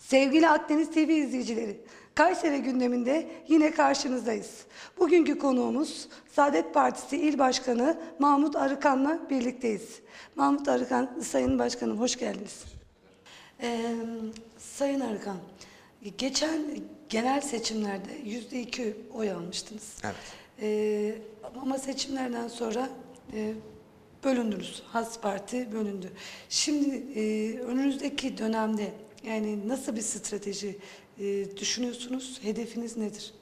Sevgili Akdeniz TV izleyicileri, Kayseri gündeminde yine karşınızdayız. Bugünkü konuğumuz Saadet Partisi İl Başkanı Mahmut Arıkan'la birlikteyiz. Mahmut Arıkan, Sayın Başkanım hoş geldiniz. Ee, Sayın Arıkan, geçen genel seçimlerde yüzde iki oy almıştınız. Evet. Ee, ama seçimlerden sonra e, bölündünüz. Has Parti bölündü. Şimdi e, önünüzdeki dönemde yani nasıl bir strateji e, düşünüyorsunuz? Hedefiniz nedir?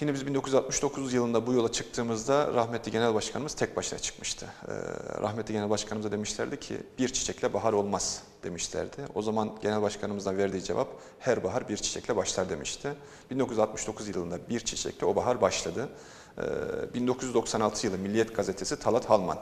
Yine biz 1969 yılında bu yola çıktığımızda rahmetli genel başkanımız tek başına çıkmıştı. Ee, rahmetli genel başkanımıza demişlerdi ki bir çiçekle bahar olmaz demişlerdi. O zaman genel başkanımızdan verdiği cevap her bahar bir çiçekle başlar demişti. 1969 yılında bir çiçekle o bahar başladı. Ee, 1996 yılı Milliyet Gazetesi Talat Halman.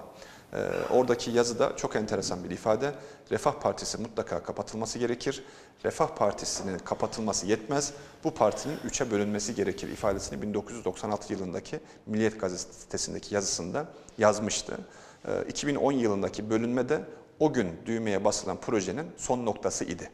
Ee, oradaki yazıda çok enteresan bir ifade. Refah Partisi mutlaka kapatılması gerekir. Refah Partisi'nin kapatılması yetmez. Bu partinin üçe bölünmesi gerekir ifadesini 1996 yılındaki Milliyet Gazetesi'ndeki yazısında yazmıştı. Ee, 2010 yılındaki bölünme de o gün düğmeye basılan projenin son noktası idi.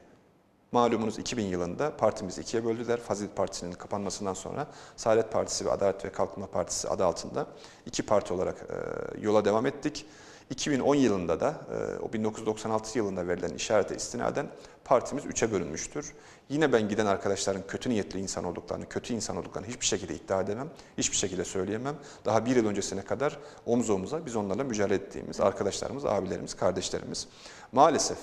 Malumunuz 2000 yılında partimizi ikiye böldüler. Fazilet Partisi'nin kapanmasından sonra Saadet Partisi ve Adalet ve Kalkınma Partisi adı altında iki parti olarak e, yola devam ettik. 2010 yılında da e, o 1996 yılında verilen işarete istinaden partimiz üçe bölünmüştür. Yine ben giden arkadaşların kötü niyetli insan olduklarını, kötü insan olduklarını hiçbir şekilde iddia edemem, hiçbir şekilde söyleyemem. Daha bir yıl öncesine kadar omuz omuza biz onlarla mücadele ettiğimiz arkadaşlarımız, abilerimiz, kardeşlerimiz. Maalesef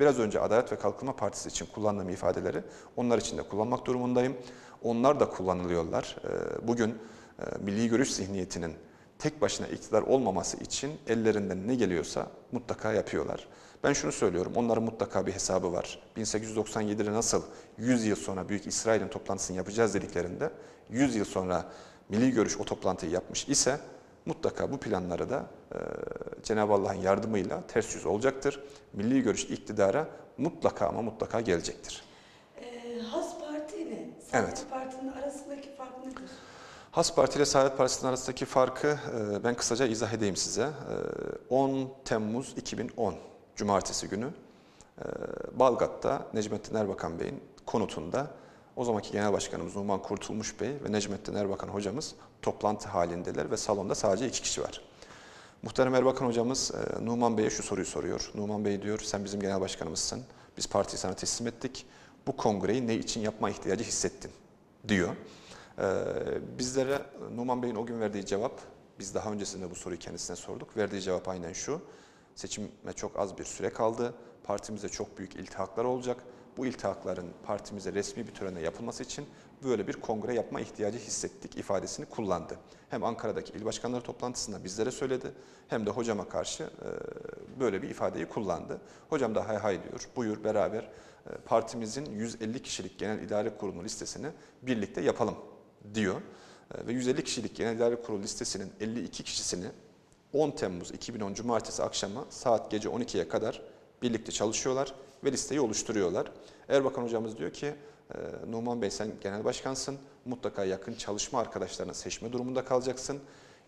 Biraz önce Adalet ve Kalkınma Partisi için kullandığım ifadeleri onlar için de kullanmak durumundayım. Onlar da kullanılıyorlar. Ee, Bugün e, milli görüş zihniyetinin tek başına iktidar olmaması için ellerinden ne geliyorsa mutlaka yapıyorlar. Ben şunu söylüyorum, onların mutlaka bir hesabı var. 1897'de nasıl 100 yıl sonra Büyük İsrail'in toplantısını yapacağız dediklerinde 100 yıl sonra milli görüş o toplantıyı yapmış ise mutlaka bu planları da e, Cenab-ı Allah'ın yardımıyla ters yüz olacaktır. Milli görüş iktidara mutlaka ama mutlaka gelecektir. Ee, Has Parti ile Evet. Saadet Parti'nin arasındaki fark nedir? Has Parti ile Saadet Partisi'nin arasındaki farkı e, ben kısaca izah edeyim size. E, 10 Temmuz 2010 Cumartesi günü e, Balgat'ta Necmettin Erbakan Bey'in konutunda o zamanki Genel Başkanımız Numan Kurtulmuş Bey ve Necmettin Erbakan hocamız toplantı halindeler ve salonda sadece iki kişi var. Muhterem Erbakan hocamız e, Numan Bey'e şu soruyu soruyor. Numan Bey diyor sen bizim genel başkanımızsın. Biz partiyi sana teslim ettik. Bu kongreyi ne için yapma ihtiyacı hissettin diyor. E, bizlere Numan Bey'in o gün verdiği cevap, biz daha öncesinde bu soruyu kendisine sorduk. Verdiği cevap aynen şu. Seçime çok az bir süre kaldı. Partimize çok büyük iltihaklar olacak. Bu iltihakların partimize resmi bir törenle yapılması için böyle bir kongre yapma ihtiyacı hissettik ifadesini kullandı. Hem Ankara'daki il başkanları toplantısında bizlere söyledi hem de hocama karşı e, böyle bir ifadeyi kullandı. Hocam da hay hay diyor, buyur beraber e, partimizin 150 kişilik genel idare kurulu listesini birlikte yapalım diyor. E, Ve 150 kişilik genel idare kurulu listesinin 52 kişisini 10 Temmuz 2010 Cumartesi akşamı saat gece 12'ye kadar birlikte çalışıyorlar ve listeyi oluşturuyorlar. Erbakan hocamız diyor ki, e, Numan Bey sen genel başkansın, mutlaka yakın çalışma arkadaşlarını seçme durumunda kalacaksın.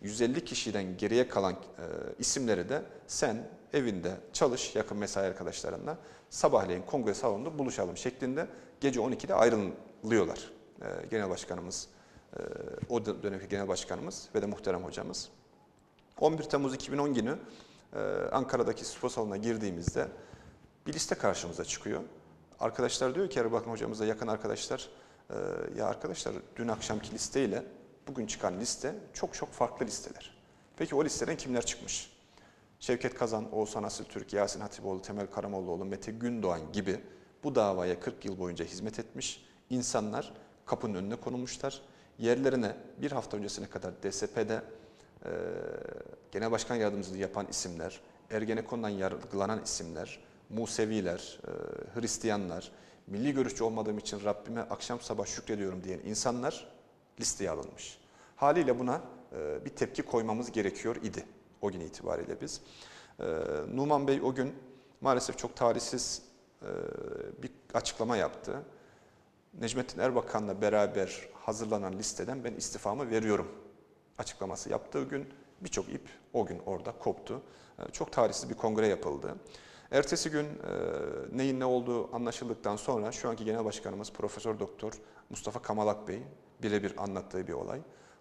150 kişiden geriye kalan e, isimleri de sen evinde çalış yakın mesai arkadaşlarınla sabahleyin kongre salonunda buluşalım şeklinde gece 12'de ayrılıyorlar e, genel başkanımız, e, o dö- dönemki genel başkanımız ve de muhterem hocamız. 11 Temmuz 2010 günü Ankara'daki spor salonuna girdiğimizde bir liste karşımıza çıkıyor. Arkadaşlar diyor ki Erbakan hocamıza yakın arkadaşlar, e, ya arkadaşlar dün akşamki listeyle bugün çıkan liste çok çok farklı listeler. Peki o listeden kimler çıkmış? Şevket Kazan, Oğuzhan Asıltürk, Yasin Hatipoğlu, Temel Karamollaoğlu, Mete Gündoğan gibi bu davaya 40 yıl boyunca hizmet etmiş insanlar kapının önüne konulmuşlar. Yerlerine bir hafta öncesine kadar DSP'de e, Genel Başkan Yardımcılığı yapan isimler, Ergenekon'dan yargılanan isimler, Museviler, e, Hristiyanlar, milli görüşçü olmadığım için Rabbime akşam sabah şükrediyorum diyen insanlar listeye alınmış. Haliyle buna e, bir tepki koymamız gerekiyor idi o gün itibariyle biz. E, Numan Bey o gün maalesef çok tarihsiz e, bir açıklama yaptı. Necmettin Erbakan'la beraber hazırlanan listeden ben istifamı veriyorum açıklaması yaptığı gün birçok ip o gün orada koptu. E, Çok tarihsiz bir kongre yapıldı. Ertesi gün e, neyin ne olduğu anlaşıldıktan sonra şu anki genel başkanımız Profesör Doktor Mustafa Kamalak Bey birebir anlattığı bir olay.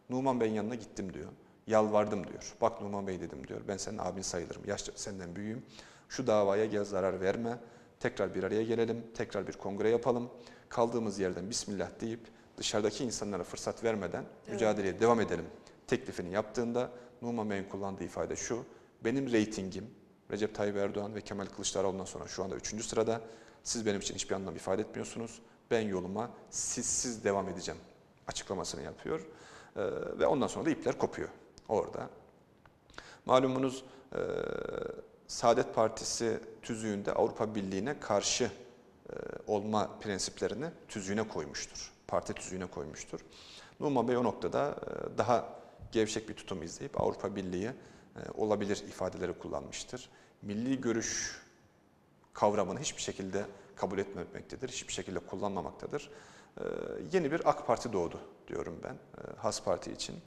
Numan Bey'in yanına gittim diyor. Yalvardım diyor. Bak Numan Bey dedim diyor. Ben senin abin sayılırım. Yaşça senden büyüğüm. Şu davaya gel zarar verme. Tekrar bir araya gelelim. Tekrar bir kongre yapalım. Kaldığımız yerden Bismillah deyip dışarıdaki insanlara fırsat vermeden mücadeleye devam edelim teklifini yaptığında Numan Bey'in kullandığı ifade şu. Benim reytingim Recep Tayyip Erdoğan ve Kemal Kılıçdaroğlu'ndan sonra şu anda 3. sırada. Siz benim için hiçbir anlam ifade etmiyorsunuz. Ben yoluma sizsiz devam edeceğim açıklamasını yapıyor. Ee, ve ondan sonra da ipler kopuyor orada. Malumunuz e, Saadet Partisi tüzüğünde Avrupa Birliği'ne karşı e, olma prensiplerini tüzüğüne koymuştur. Parti tüzüğüne koymuştur. Numan Bey o noktada e, daha gevşek bir tutum izleyip Avrupa Birliği e, olabilir ifadeleri kullanmıştır. Milli görüş kavramını hiçbir şekilde kabul etmemektedir, hiçbir şekilde kullanmamaktadır. E, yeni bir AK Parti doğdu diyorum ben, e, Has Parti için.